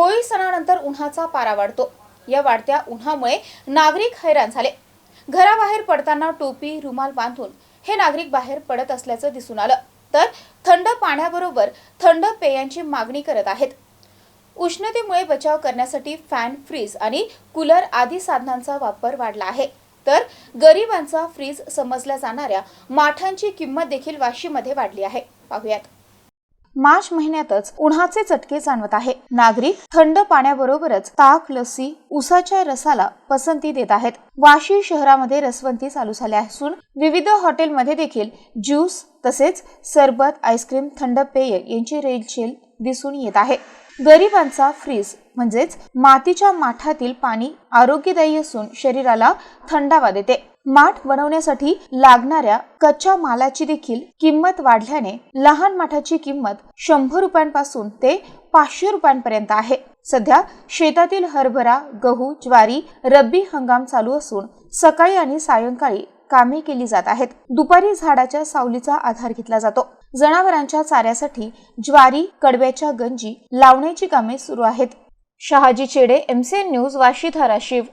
होळी सणानंतर उन्हाचा पारा वाढतो. या वाढत्या उन्हामुळे नागरिक हैराण झाले. घराबाहेर पडताना टोपी रुमाल बांधून हे नागरिक बाहेर पडत असल्याचं दिसून आलं. तर थंड पाण्याबरोबर थंड पेयांची मागणी करत आहेत. उष्णतेमुळे बचाव करण्यासाठी फॅन फ्रीज आणि कूलर आदी साधनांचा वापर वाढला आहे. तर गरिबांचा फ्रीज समजल्या जाणाऱ्या माठांची किंमत देखील वाशीमध्ये वाढली आहे. पाहुयात. मार्च महिन्यातच उन्हाचे चटके जाणवत आहे. नागरिक थंड पाण्याबरोबरच ताक लस्सी उसाच्या रसाला पसंती देत आहेत. वाशी शहरामध्ये रसवंती चालू झाल्या असून विविध हॉटेलमध्ये देखील ज्यूस तसेच सरबत आईस्क्रीम थंड पेय यांची रेलचेल दिसून येत आहे. गरिबांचा फ्रीज म्हणजेच मातीच्या माठातील पाणी आरोग्यदायी असून शरीराला थंडावा देते. माठ बनवण्यासाठी लागणाऱ्या कच्च्या मालाची देखील किंमत वाढल्याने लहान माठाची किंमत शंभर रुपयांपासून ते पाचशे रुपयांपर्यंत आहे. सध्या शेतातील हरभरा गहू ज्वारी रब्बी हंगाम चालू असून सकाळी आणि सायंकाळी कामे केली जात आहेत. दुपारी झाडाच्या सावलीचा आधार घेतला जातो. जनावरांच्या चाऱ्यासाठी ज्वारी कडव्याच्या गंजी लावण्याची कामे सुरू आहेत. शहाजी चेडे एमसीएन न्यूज वाशी धाराशिव.